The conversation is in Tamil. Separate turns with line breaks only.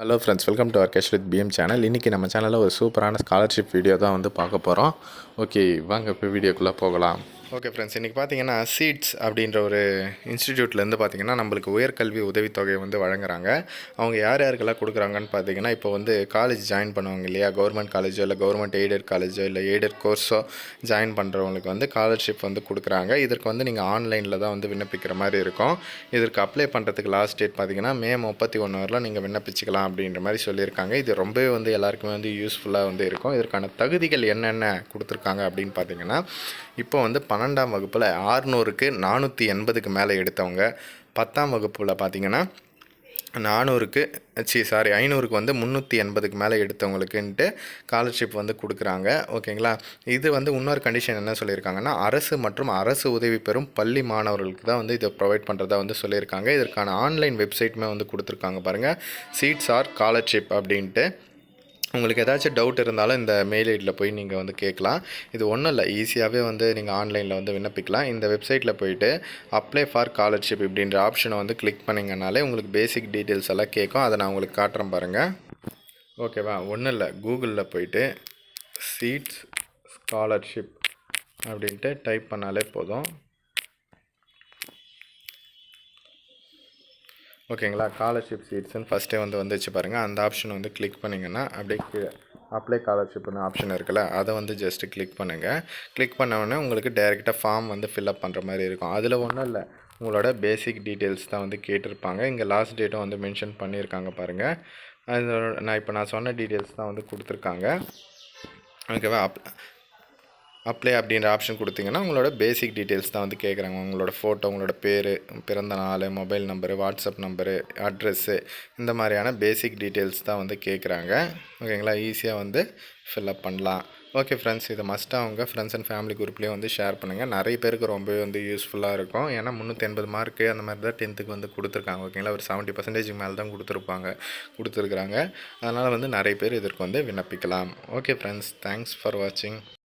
Hello friends welcome to our cash with PM channel இன்றைக்கி நம்ம சேனலில் ஒரு சூப்பரான ஸ்காலர்ஷிப் வீடியோ தான் வந்து பார்க்க போகிறோம் ஓகே வாங்க இப்போ வீடியோக்குள்ளே போகலாம். ஓகே ஃப்ரெண்ட்ஸ் இன்றைக்கி பார்த்தீங்கன்னா சீட்ஸ் அப்படின்ற ஒரு இன்ஸ்டிடியூட்லேருந்து பார்த்தீங்கன்னா நம்மளுக்கு உயர்கல்வி உதவித்தொகை வந்து வழங்குறாங்க. அவங்க யார் யாருக்கெல்லாம் கொடுக்குறாங்கன்னு பார்த்தீங்கன்னா இப்போ வந்து காலேஜ் ஜாயின் பண்ணுவாங்க இல்லையா? கவர்மெண்ட் காலேஜோ இல்லை கவர்மெண்ட் எய்டட் காலேஜோ இல்லை எய்டட் கோர்ஸோ ஜாயின் பண்ணுறவங்களுக்கு வந்து ஸ்காலர்ஷிப் வந்து கொடுக்குறாங்க. இதற்கு வந்து நீங்கள் ஆன்லைனில் தான் வந்து விண்ணப்பிக்கிற மாதிரி இருக்கும். இதற்கு அப்ளை பண்ணுறதுக்கு லாஸ்ட் டேட் பார்த்தீங்கன்னா மே முப்பத்தி ஒன்று வரலாம். நீங்கள் விண்ணப்பிச்சுக்கலாம் அப்படின்ற மாதிரி சொல்லியிருக்காங்க. இது ரொம்பவே வந்து எல்லாருக்குமே வந்து யூஸ்ஃபுல்லாக வந்து இருக்கும். இதற்கான தகுதிகள் என்னென்ன கொடுத்துருக்காங்க அப்படின்னு பார்த்தீங்கன்னா இப்போ வந்து பன்னெண்டாம் வகுப்பில் ஆறுநூறுக்கு நானூற்றி எண்பதுக்கு மேலே எடுத்தவங்க. பத்தாம் வகுப்பில் பார்த்தீங்கன்னா நானூறுக்கு சி சாரி ஐநூறுக்கு வந்து முந்நூற்றி எண்பதுக்கு மேலே எடுத்தவங்களுக்குன்ட்டு ஸ்காலர்ஷிப் வந்து கொடுக்குறாங்க. ஓகேங்களா இது வந்து இன்னொரு கண்டிஷன் என்ன சொல்லியிருக்காங்கன்னா அரசு மற்றும் அரசு உதவி பெறும் பள்ளி மாணவர்களுக்கு தான் வந்து இதை ப்ரொவைட் பண்ணுறதா வந்து சொல்லியிருக்காங்க. இதற்கான ஆன்லைன் வெப்சைட்டுமே வந்து கொடுத்துருக்காங்க பாருங்கள் சீட்ஸ் ஆர் ஸ்காலர்ஷிப் அப்படின்ட்டு. உங்களுக்கு ஏதாச்சும் டவுட் இருந்தாலும் இந்த மெயில் ஐடியில் போய் நீங்கள் வந்து கேட்கலாம். இது ஒன்றும் இல்லை ஈஸியாகவே வந்து நீங்கள் ஆன்லைனில் வந்து விண்ணப்பிக்கலாம். இந்த வெப்சைட்டில் போயிட்டு அப்ளை ஃபார் ஸ்காலர்ஷிப் இப்படின்ற ஆப்ஷனை வந்து கிளிக் பண்ணிங்கனாலே உங்களுக்கு பேசிக் டீட்டெயில்ஸ் எல்லாம் கேட்கும். அதை நான் உங்களுக்கு காட்டுறேன் பாருங்கள் ஓகேவா ஒன்றும் இல்லை. கூகுளில் போயிட்டு சீட்ஸ் ஸ்காலர்ஷிப் அப்படின்ட்டு டைப் பண்ணாலே போதும். ஓகேங்களா? ஸ்காலர்ஷிப் சீட்ஸ்னு ஃபஸ்ட்டே வந்து வந்துச்சு பாருங்கள் அந்த ஆப்ஷன் வந்து கிளிக் பண்ணிங்கன்னா அப்படியே கீழே அப்ளை ஸ்காலர்ஷிப்னு ஆப்ஷன் இருக்குல்ல அதை வந்து ஜஸ்ட்டு கிளிக் பண்ணுங்கள் கிளிக் பண்ண உங்களுக்கு டேரெக்டாக ஃபார்ம் வந்து ஃபில்அப் பண்ணுற மாதிரி இருக்கும். அதில் ஒன்றும் இல்லை. உங்களோட பேசிக் டீட்டெயில்ஸ் தான் வந்து கேட்டிருப்பாங்க. இங்கே லாஸ்ட் டேட்டும் வந்து மென்ஷன் பண்ணியிருக்காங்க பாருங்கள் அது நான் இப்போ நான் சொன்ன டீட்டெயில்ஸ் தான் வந்து கொடுத்துருக்காங்க. ஓகேவா? அப் அப்ளை அப்படின்ற ஆப்ஷன் கொடுத்தீங்கன்னா உங்களோட பேசிக் டீட்டெயில்ஸ் தான் வந்து கேட்குறாங்க உங்களோட ஃபோட்டோ உங்களோட பேர் பிறந்த நாள் mobile number WhatsApp number address இந்த மாதிரியான பேசிக் டீட்டெயில்ஸ் தான் வந்து கேட்குறாங்க ஓகேங்களா? ஈஸியாக வந்து ஃபில்அப் பண்ணலாம். ஓகே ஃப்ரெண்ட்ஸ் இதை மஸ்ட்டாக அவங்க ஃப்ரெண்ட்ஸ் அண்ட் ஃபேமிலி குரூப்லேயே வந்து ஷேர் பண்ணுங்கள் நிறைய பேருக்கு ரொம்பவே வந்து யூஸ்ஃபுல்லாக இருக்கும். ஏன்னா முந்நூற்றி எண்பது மார்க்கு அந்த மாதிரி தான் டென்த்துக்கு வந்து கொடுத்துருக்காங்க. ஓகேங்களா? ஒரு செவன்ட்டி பர்சன்டேஜுக்கு மேலே தான் கொடுத்துருப்பாங்க. கொடுத்துருக்குறாங்க. அதனால் வந்து நிறைய பேர் இதற்கு வந்து விண்ணப்பிக்கலாம். ஓகே ஃப்ரெண்ட்ஸ் தேங்க்ஸ் ஃபார் வாட்சிங்